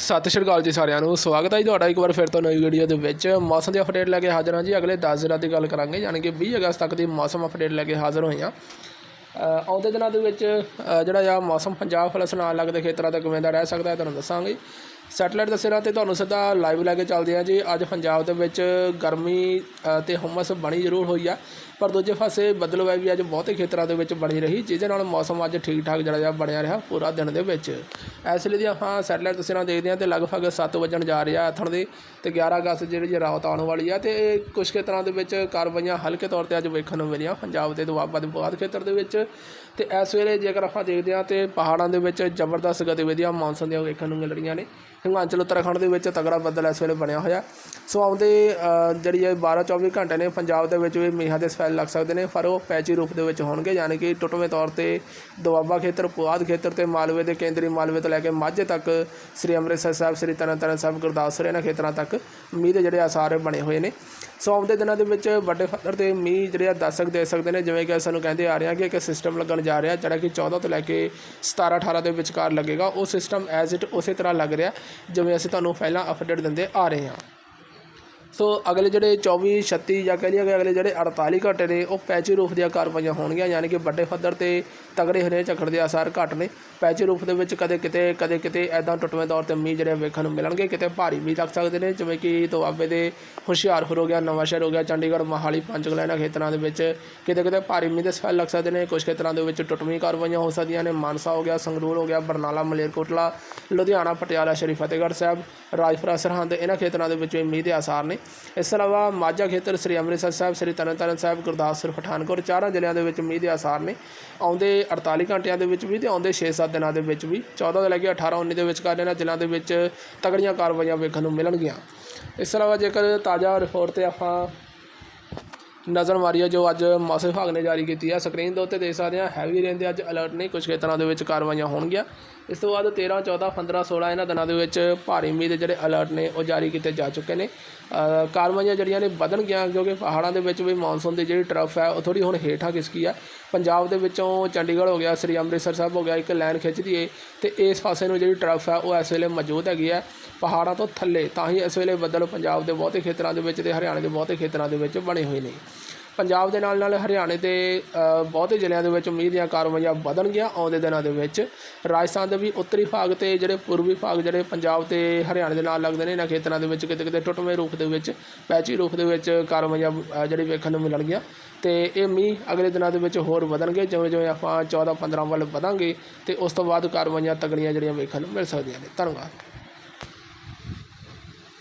ਸਤਿ ਸ਼੍ਰੀ ਅਕਾਲ ਜੀ ਸਾਰਿਆਂ ਨੂੰ, ਸਵਾਗਤ ਹੈ ਜੀ ਤੁਹਾਡਾ ਇੱਕ ਵਾਰ ਫਿਰ ਤੋਂ ਨਵੀਂ ਵੀਡੀਓ ਦੇ ਵਿੱਚ। ਮੌਸਮ ਦੀ ਅਪਡੇਟ ਲੈ ਕੇ ਹਾਜ਼ਰ ਹਾਂ ਜੀ, ਅਗਲੇ 10 ਦਿਨਾਂ ਦੀ ਗੱਲ ਕਰਾਂਗੇ, ਯਾਨੀ ਕਿ 20 ਅਗਸਤ ਤੱਕ ਦੀ ਮੌਸਮ ਅਪਡੇਟ ਲੈ ਕੇ ਹਾਜ਼ਰ ਹੋਏ ਹਾਂ। ਆਉਂਦੇ ਦਿਨਾਂ ਦੇ ਵਿੱਚ ਜਿਹੜਾ ਆ ਮੌਸਮ ਪੰਜਾਬ ਪਲਸ ਨਾਲ ਲੱਗਦੇ ਖੇਤਰਾਂ ਤੇ ਕਿਵੇਂ ਦਾ ਰਹਿ ਸਕਦਾ ਹੈ, ਤੁਹਾਨੂੰ ਦੱਸਾਂਗੇ। ਸੈਟਲਾਈਟ ਦੱਸੇ ਤੇ ਤੁਹਾਨੂੰ ਸਿੱਧਾ ਲਾਈਵ ਲੈ ਕੇ ਚੱਲਦੇ ਹਾਂ ਜੀ। ਅੱਜ ਪੰਜਾਬ ਦੇ ਵਿੱਚ ਗਰਮੀ ਅ, ਤੇ ਹੁਮਸ ਬਣੀ ਜ਼ਰੂਰ ਹੋਈ ਆ। ਪਰ ਦੂਜੇ ਪਾਸੇ ਬਦਲਵਾਈ ਵੀ ਅੱਜ ਬਹੁਤੇ ਖੇਤਰਾਂ ਦੇ ਵਿੱਚ ਬਣੀ ਰਹੀ ਜਿਹਦੇ ਨਾਲ ਮੌਸਮ ਅੱਜ ਠੀਕ ਠਾਕ ਜਿਹੜਾ ਜਿਹਾ ਬਣਿਆ ਰਿਹਾ ਪੂਰਾ ਦਿਨ ਦੇ ਵਿੱਚ। ਇਸ ਲਈ ਦੀਆਂ ਆਪਾਂ ਸੈਟਲਾਈਟ ਤਸਵੀਰਾਂ ਦੇਖਦੇ ਹਾਂ ਤੇ ਲਗਭਗ 7 ਵਜਣ ਜਾ ਰਿਹਾ ਆਥਣ ਦੇ ਤੇ 11 ਅਗਸਤ ਜਿਹੜੀ ਜੀ ਰਾਤ ਆਉਣ ਵਾਲੀ ਆ ਤੇ ਕੁਝ ਖੇਤਰਾਂ ਦੇ ਵਿੱਚ ਕਾਰਵਾਈਆਂ ਹਲਕੇ ਤੌਰ ਤੇ ਅੱਜ ਵੇਖਣ ਨੂੰ ਮਿਲੀਆਂ। ਪੰਜਾਬ ਦੇ ਦੁਆਬਾ ਦੇ ਬਾਅਦ ਖੇਤਰ ਦੇ ਵਿੱਚ ਤੇ ਇਸ ਵੇਲੇ ਜੇਕਰ ਆਪਾਂ ਦੇਖਦੇ ਹਾਂ ਤੇ ਪਹਾੜਾਂ ਦੇ ਵਿੱਚ ਜ਼ਬਰਦਸਤ ਗਤੀਵਿਧੀਆਂ ਮੌਨਸੂਨ ਦੀਆਂ ਵੇਖਣ ਨੂੰ ਮਿਲ ਰਹੀਆਂ ਨੇ। ਹਿਮਾਚਲ ਉੱਤਰਾਖੰਡ ਦੇ ਵਿੱਚ ਤਗੜਾ ਬੱਦਲ ਇਸ ਵੇਲੇ ਬਣਿਆ ਹੋਇਆ। ਸੋ ਆਉਂਦੇ ਜਿਹੜੀ ਇਹ 12 24 ਘੰਟੇ ਨੇ, ਪੰਜਾਬ ਦੇ ਵਿੱਚ ਵੀ ਮੀਂਹਾਂ ਦੇ ਸਪੈਲ ਲੱਗ ਸਕਦੇ ਨੇ, ਪਰ ਉਹ ਪੈਚੀ ਰੂਪ ਦੇ ਵਿੱਚ ਹੋਣਗੇ, ਯਾਨੀ ਕਿ ਟੁੱਟਵੇਂ ਤੌਰ ਤੇ ਦੁਆਬਾ ਖੇਤਰ, ਪੁਆਧ ਖੇਤਰ ਤੇ ਮਾਲਵੇ ਦੇ ਕੇਂਦਰੀ ਮਾਲਵੇ ਤੋਂ ਲੈ ਕੇ ਮਾਝੇ ਤੱਕ ਸ੍ਰੀ ਅੰਮ੍ਰਿਤਸਰ ਸਾਹਿਬ, ਸ੍ਰੀ ਤਰਨਤਾਰਨ ਸਾਹਿਬ ਗੁਰਦਾਸਪੁਰ ਇਹਨਾਂ ਖੇਤਰਾਂ ਤੱਕ ਮੀਂਹ ਦੇ ਜਿਹੜੇ ਆਸਾਰ ਬਣੇ ਹੋਏ ਨੇ। ਸੋ ਆਉਂਦੇ ਦਿਨਾਂ ਦੇ ਵਿੱਚ ਵੱਡੇ ਪੱਧਰ ਤੇ ਮੀਂਹ ਜਿਹੜੇ ਆ ਦਸਕ ਦੇ ਸਕਦੇ ਨੇ, ਜਿਵੇਂ ਕਿ ਸਾਨੂੰ ਕਹਿੰਦੇ ਆ ਰਹੇ ਆ ਕਿ ਇੱਕ ਸਿਸਟਮ ਲੱਗਣ ਜਾ ਰਿਹਾ, ਜਿਹੜਾ ਕਿ 14 ਤੋਂ ਲੈ ਕੇ 17 18 ਦੇ ਵਿਚਕਾਰ ਲੱਗੇਗਾ। ਉਹ ਸਿਸਟਮ ਐਜ਼ ਇਟ ਉਸੇ ਤਰ੍ਹਾਂ ਲੱਗ ਰਿਹਾ। ਜਿਵੇਂ ਅਸੀਂ ਤੁਹਾਨੂੰ ਪਹਿਲਾਂ ਅਪਡੇਟ ਦਿੰਦੇ ਆ ਰਹੇ ਹਾਂ। ਸੋ ਅਗਲੇ ਜਿਹੜੇ 24 36 ਜਾਂ ਕਹਿ ਲਈਏ ਕਿ ਅਗਲੇ ਜਿਹੜੇ 48 ਘੰਟੇ ਨੇ, ਉਹ ਪੈਚੀ ਰੂਪ ਦੀਆਂ ਕਾਰਵਾਈਆਂ ਹੋਣਗੀਆਂ, ਯਾਨੀ ਕਿ ਵੱਡੇ ਪੱਧਰ ਤੇ ਤਗੜੇ ਹਰੇ ਝੱਖੜ ਦੇ ਆਸਾਰ ਘੱਟ ਨੇ। ਪੈਚੀ ਰੂਪ ਦੇ ਵਿੱਚ ਕਦੇ ਕਿਤੇ ਕਦੇ ਕਿਤੇ ਐਦਾਂ ਟੁੱਟਵੇਂ ਤੌਰ ਤੇ ਮੀਂਹ ਜਿਹੜੇ ਵੇਖਣ ਨੂੰ ਮਿਲਣਗੇ, ਕਿਤੇ ਭਾਰੀ ਮੀਂਹ ਲੱਗ ਸਕਦੇ ਨੇ, ਜਿਵੇਂ ਕਿ ਦੁਆਬੇ ਦੇ ਹੁਸ਼ਿਆਰਪੁਰ ਹੋ ਗਿਆ ਨਵਾਂਸ਼ਹਿਰ ਹੋ ਗਿਆ, ਚੰਡੀਗੜ੍ਹ, ਮੋਹਾਲੀ ਪੰਚਕੂਲਾ ਇਹਨਾਂ ਖੇਤਰਾਂ ਦੇ ਵਿੱਚ ਕਿਤੇ ਕਿਤੇ ਭਾਰੀ ਮੀਂਹ ਦੇ ਸੈੱਲ ਲੱਗ ਸਕਦੇ ਨੇ। ਕੁਝ ਖੇਤਰਾਂ ਦੇ ਵਿੱਚ ਟੁੱਟਵੀਂ ਕਾਰਵਾਈਆਂ ਹੋ ਸਕਦੀਆਂ ਨੇ। ਮਾਨਸਾ ਹੋ ਗਿਆ, ਸੰਗਰੂਰ ਹੋ ਗਿਆ, ਬਰਨਾਲਾ ਮਲੇਰਕੋਟਲਾ ਲੁਧਿਆਣਾ, ਪਟਿਆਲਾ, ਸ਼੍ਰੀ ਫਤਿਹਗੜ੍ਹ ਸਾਹਿਬ, ਰਾਜਪੁਰਾ, ਸਰਹੰਦ, ਇਹਨਾਂ ਖੇਤਰਾਂ ਦੇ ਵਿੱਚ ਵੀ ਮੀਂਹ ਦੇ ਆਸਾਰ ਨੇ। ਇਸ ਤੋਂ ਇਲਾਵਾ ਮਾਝਾ ਖੇਤਰ ਸ੍ਰੀ ਅੰਮ੍ਰਿਤਸਰ ਸਾਹਿਬ, ਸ੍ਰੀ ਤਰਨਤਾਰਨ ਸਾਹਿਬ, ਗੁਰਦਾਸਪੁਰ, ਪਠਾਨਕੋਟ ਚਾਰਾਂ ਜ਼ਿਲ੍ਹਿਆਂ ਦੇ ਵਿੱਚ ਮੀਂਹ ਦੇ ਆਸਾਰ ਨੇ। ਆਉਂਦੇ 48 ਘੰਟਿਆਂ ਦੇ ਵਿੱਚ ਵੀ ਤੇ ਆਉਂਦੇ 6-7 ਦਿਨਾਂ ਦੇ ਵਿੱਚ ਵੀ। 14 ਤੋਂ ਲੈ ਕੇ 18 19 ਦੇ ਵਿਚਕਾਰ ਇਹਨਾਂ ਜ਼ਿਲ੍ਹਿਆਂ ਦੇ ਵਿੱਚ ਤਗੜੀਆਂ ਕਾਰਵਾਈਆਂ ਵੇਖਣ ਨੂੰ ਮਿਲਣਗੀਆਂ। ਇਸ ਤੋਂ ਇਲਾਵਾ ਜੇਕਰ ਤਾਜ਼ਾ ਰਿਪੋਰਟ ਤੇ ਆਪਾਂ ਨਜ਼ਰ ਮਾਰੀ ਹੈ, ਜੋ ਅੱਜ ਮੌਸਮ ਵਿਭਾਗ ਨੇ ਜਾਰੀ ਕੀਤੀ ਹੈ। ਸਕਰੀਨ ਦੇ ਉੱਤੇ ਦੇਖ ਸਕਦੇ ਹਾਂ ਹੈਵੀ ਰੇਨ ਦੇ ਅੱਜ ਅਲਰਟ ਨਹੀਂ ਕੁਝ ਖੇਤਰਾਂ ਦੇ ਵਿੱਚ ਕਾਰਵਾਈਆਂ ਹੋਣਗੀਆਂ। ਇਸ ਤੋਂ ਬਾਅਦ 13 14 15 16 ਇਹਨਾਂ ਦਿਨਾਂ ਦੇ ਵਿੱਚ ਭਾਰੀ ਮੀਂਹ ਦੇ ਜਿਹੜੇ ਅਲਰਟ ਨੇ, ਉਹ ਜਾਰੀ ਕੀਤੇ ਜਾ ਚੁੱਕੇ ਨੇ। ਕਾਰਵਾਈਆਂ ਜਿਹੜੀਆਂ ਨੇ ਵਧਣ ਗਿਆ ਕਿਉਂਕਿ ਪਹਾੜਾਂ ਦੇ ਵਿੱਚ ਵੀ ਮੌਨਸੂਨ ਦੀ ਜਿਹੜੀ ਟਰਫ ਹੈ, ਉਹ ਥੋੜੀ ਹੁਣ ਹੇਠਾਂ ਖਿਸਕੀ ਹੈ ਪੰਜਾਬ ਦੇ ਵਿੱਚੋਂ ਚੰਡੀਗੜ੍ਹ ਹੋ ਗਿਆ, ਸ੍ਰੀ ਅੰਮ੍ਰਿਤਸਰ ਸਾਹਿਬ ਹੋ ਗਿਆ, ਇੱਕ ਲਾਈਨ ਖਿੱਚਦੀ ਏ ਤੇ ਇਸ ਪਾਸੇ ਨੂੰ ਜਿਹੜੀ ਟਰਫ ਹੈ, ਉਹ ਇਸ ਵੇਲੇ ਮੌਜੂਦ ਹੈਗੀ ਹੈ। ਪਹਾੜਾਂ ਤੋਂ ਥੱਲੇ, ਤਾਂ ਹੀ ਇਸ ਵੇਲੇ ਬੱਦਲ ਪੰਜਾਬ ਦੇ ਬਹੁਤੇ ਖੇਤਰਾਂ ਦੇ ਵਿੱਚ ਤੇ ਹਰਿਆਣਾ ਦੇ ਬਹੁਤੇ ਖੇਤਰਾਂ ਦੇ ਵਿੱਚ ਬਣੇ ਹੋਏ ਨੇ। ਪੰਜਾਬ ਦੇ ਨਾਲ ਨਾਲ ਹਰਿਆਣੇ ਦੇ ਬਹੁਤੇ ਜ਼ਿਲ੍ਹਿਆਂ ਦੇ ਵਿੱਚ ਮੀਂਹ ਦੀਆਂ ਕਾਰਵਾਈਆਂ ਵਧਣਗੀਆਂ ਆਉਂਦੇ ਦਿਨਾਂ ਦੇ ਵਿੱਚ। ਰਾਜਸਥਾਨ ਦੇ ਵੀ ਉੱਤਰੀ ਭਾਗ ਤੇ ਜਿਹੜੇ ਪੂਰਬੀ ਭਾਗ ਜਿਹੜੇ ਪੰਜਾਬ ਤੇ ਹਰਿਆਣੇ ਦੇ ਨਾਲ ਲੱਗਦੇ ਨੇ, ਇਹਨਾਂ ਖੇਤਰਾਂ ਦੇ ਵਿੱਚ ਕਿਤੇ ਕਿਤੇ ਟੁੱਟਵੇਂ ਰੂਪ ਦੇ ਵਿੱਚ, ਪੈਚੀ ਰੂਪ ਦੇ ਵਿੱਚ ਕਾਰਵਾਈਆਂ ਜਿਹੜੀ ਵੇਖਣ ਨੂੰ ਮਿਲਣਗੀਆਂ। ਤੇ ਇਹ ਮੀਂਹ ਅਗਲੇ ਦਿਨਾਂ ਦੇ ਵਿੱਚ ਹੋਰ ਵਧਣਗੇ ਜਿਵੇਂ ਜਿਵੇਂ ਆਪਾਂ 14 15 ਵੱਲ ਵਧਾਂਗੇ ਤੇ ਉਸ ਤੋਂ ਬਾਅਦ ਕਾਰਵਾਈਆਂ ਤਗੜੀਆਂ ਜਿਹੜੀਆਂ ਵੇਖਣ ਨੂੰ ਮਿਲ ਸਕਦੀਆਂ ਨੇ। ਧੰਨਵਾਦ।